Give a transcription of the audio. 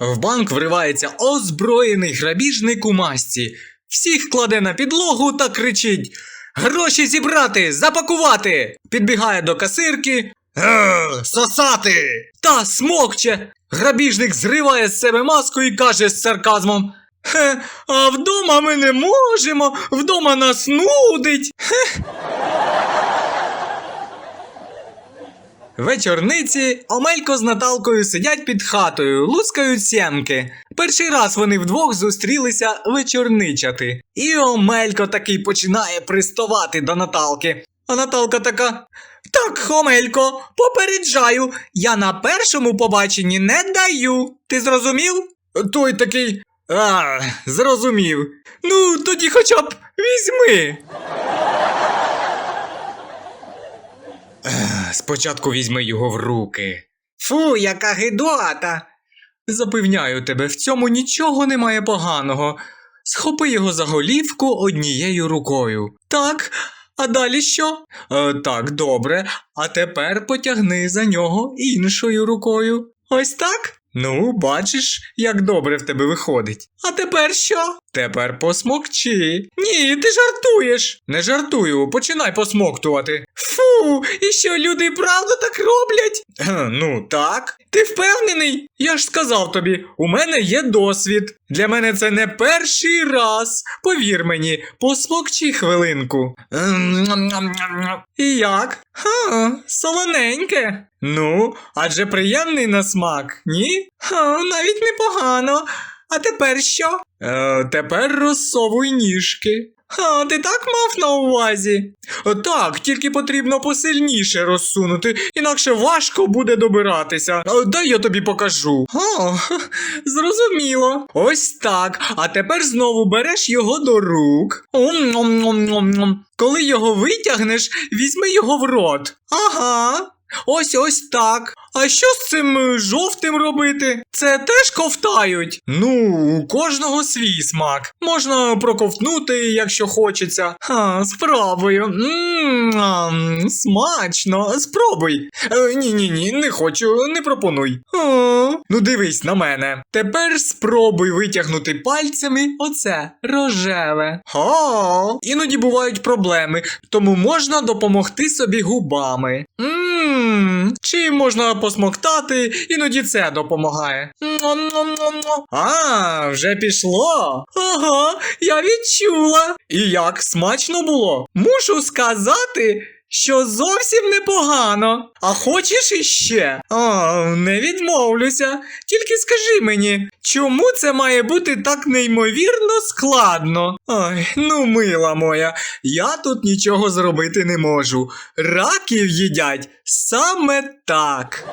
В банк вривається озброєний грабіжник у масці. Всіх кладе на підлогу та кричить: Гроші зібрати, запакувати! Підбігає до касирки. «Е, Сосати! Та смокче! Грабіжник зриває з себе маску і каже з сарказмом. Хе, а вдома ми не можемо, вдома нас нудить. Вечорниці Омелько з Наталкою сидять під хатою, лускають сімки. Перший раз вони вдвох зустрілися вечорничати. І Омелько такий починає приставати до Наталки. А Наталка така. Так, Омелько, попереджаю, я на першому побаченні не даю. Ти зрозумів? Той такий. А, зрозумів. Ну, тоді хоча б візьми. Спочатку візьми його в руки. Фу, яка гидота. Запевняю тебе, в цьому нічого немає поганого. Схопи його за голівку однією рукою. Так, а далі що? Е, так, добре. А тепер потягни за нього іншою рукою. Ось так? Ну, бачиш, як добре в тебе виходить. А тепер що? Тепер посмокчи. Ні, ти жартуєш. Не жартую, починай посмоктувати. Фу, і що люди і правда так роблять? ну так. Ти впевнений? Я ж сказав тобі, у мене є досвід. Для мене це не перший раз. Повір мені, посмокчи хвилинку. І як? Ха, солоненьке. Ну, адже приємний на смак, ні? Ха, навіть непогано. А тепер що? Е, тепер розсовуй ніжки. А, ти так мав на увазі? Так, тільки потрібно посильніше розсунути, інакше важко буде добиратися. Е, Дай я тобі покажу. О, зрозуміло. Ось так. А тепер знову береш його до рук. Ом-ном-ном-ном-ном. Коли його витягнеш, візьми його в рот. Ага. Ось ось так. А що з цим е, жовтим робити? Це теж ковтають? Ну, у кожного свій смак. Можна проковтнути, якщо хочеться. Ха, спробую. М-м, смачно, спробуй. Ні, ні, ні, не хочу, не пропонуй. О, ну дивись на мене. Тепер спробуй витягнути пальцями оце рожеве. О, іноді бувають проблеми, тому можна допомогти собі губами. Ммм, чи можна посмоктати, іноді це допомагає. А, вже пішло. Ага, я відчула. І як смачно було? Мушу сказати. Що зовсім непогано. А хочеш іще? О, не відмовлюся. Тільки скажи мені, чому це має бути так неймовірно складно? Ой, ну мила моя, я тут нічого зробити не можу. Раків їдять саме так.